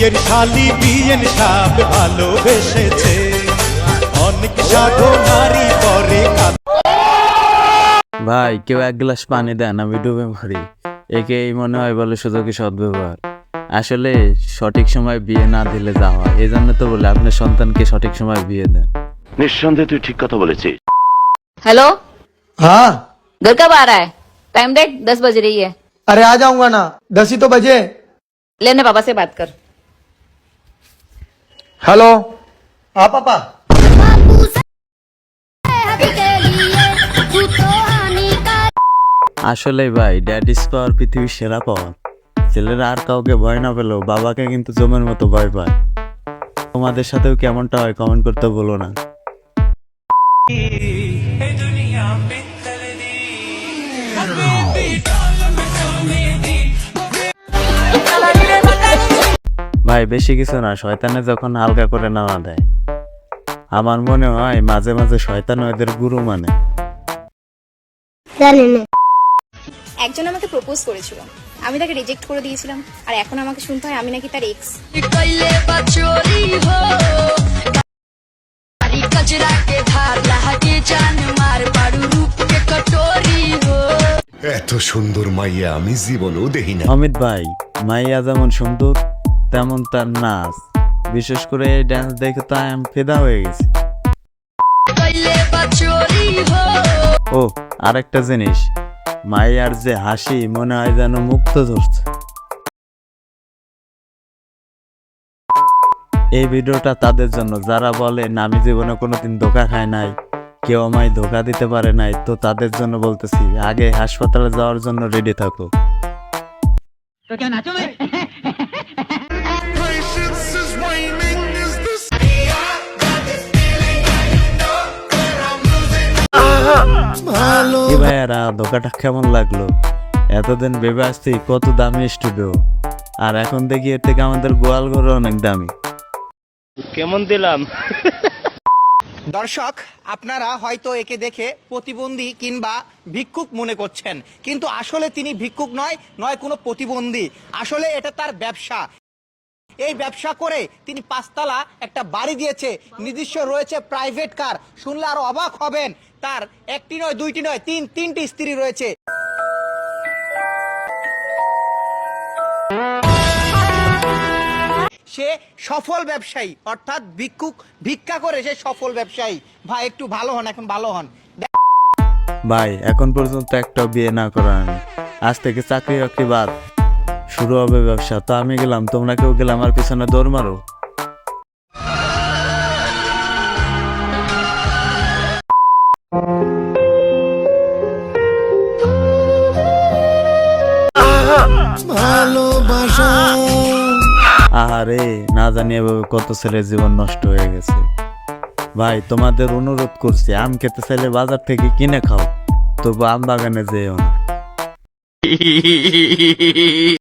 বিয়ের শালি বিয়ের সাপ ভালোবেসেছে অনেক সাধনারই পরে কাঁদ ভাই কেউ এক গ্লাস পানি দেন আমি ডুবে মরি একে এই মনে হয় বলে সুযোগী সদ্ব্যবহার আসলে সঠিক সময় বিয়ে না দিলে যা হয় এই জন্য তো বলে আপনার সন্তানকে সঠিক সময় বিয়ে দেন নিঃসন্দেহে তুই ঠিক কথা বলেছিস हेलो हाँ घर कब आ रहा है टाइम देख दस बज रही है अरे आ जाऊंगा ना दस ही तो बजे लेने पापा से बात कर हेलो হ্যাঁ पापा। আসলে ভাই ড্যাডি পাওয়ার পৃথিবীর সেরা পাওয়ার ছেলেরা আর কাউকে ভয় না পেলেও বাবাকে কিন্তু জমের মতো ভয় পায়। তোমাদের সাথেও কেমনটা হয় কমেন্ট করতে বলো না। দুনিয়া ভাই বেশি কিছু না শয়তানে যখন হালকা করে নামা দেয় আমার মনে হয় মাঝে মাঝে শয়তান এদের গুরু মানে। একজন আমাকে প্রপোজ করেছিল। আমি তাকে রিজেক্ট করে দিয়েছিলাম। আর এখন আমাকে শুনতে হয় আমি নাকি তার এক্স এত সুন্দর মাইয়া আমি জীবনেও দেখি না। অমিত ভাই মাইয়া যেমন সুন্দর তেমন তার নাচ বিশেষ করে এই ড্যান্স দেখে তো আমি ফেদা হয়ে গেছি। ও, আরেকটা জিনিস। মাইয়ার যে হাসি মনে হয় যেন মুক্ত ধরছে। এই ভিডিওটা তাদের জন্য। যারা বলে, না, আমি জীবনে কোনোদিন ধোকা খায় নাই, কেউ আমায় ধোকা দিতে পারে নাই, তো তাদের জন্য বলতেছি, আগে হাসপাতালে যাওয়ার জন্য রেডি থাকো। কি ভাইয়ারা ধোকাটা কেমন লাগল? এতদিন ভেবে আসছি কত দামি স্টুডিও। আর এখন দেখি এর থেকে আমাদের গোয়াল ঘর অনেক দামি। দর্শক, আপনারা হয়তো একে দেখে প্রতিবন্ধী কিংবা ভিক্ষুক মনে করছেন। কিন্তু আসলে তিনি ভিক্ষুক নয় নয় কোনো প্রতিবন্ধী। আসলে এটা তার ব্যবসা। এই ব্যবসা করে তিনি পাঁচতলা একটা বাড়ি দিয়েছে, নিজস্ব রয়েছে প্রাইভেট কার শুনলে আরও অবাক হবেন, তার একটি নয়, দুইটি নয়, তিন, তিনটি স্ত্রী রয়েছে। সে সফল ব্যবসায়ী অর্থাৎ ভিক্ষুক ভিক্ষা করে সে সফল ব্যবসায়ী। ভাই একটু ভালো হন এখন ভালো হন। ভাই এখন পর্যন্ত একটা বিয়ে না করা আমি। আজ থেকে চাকরি বাকরি বাদ। শুরু হবে ব্যবসা তো আমি গেলাম তোমরা কেউ গেলে আমার পিছনে দৌড় মারো। আহারে, না জানি এভাবে কত ছেলের জীবন নষ্ট হয়ে গেছে। ভাই, তোমাদের অনুরোধ করছি, আম খেতে চাইলে বাজার থেকে কিনে খাও, তবু আম বাগানে যেও না।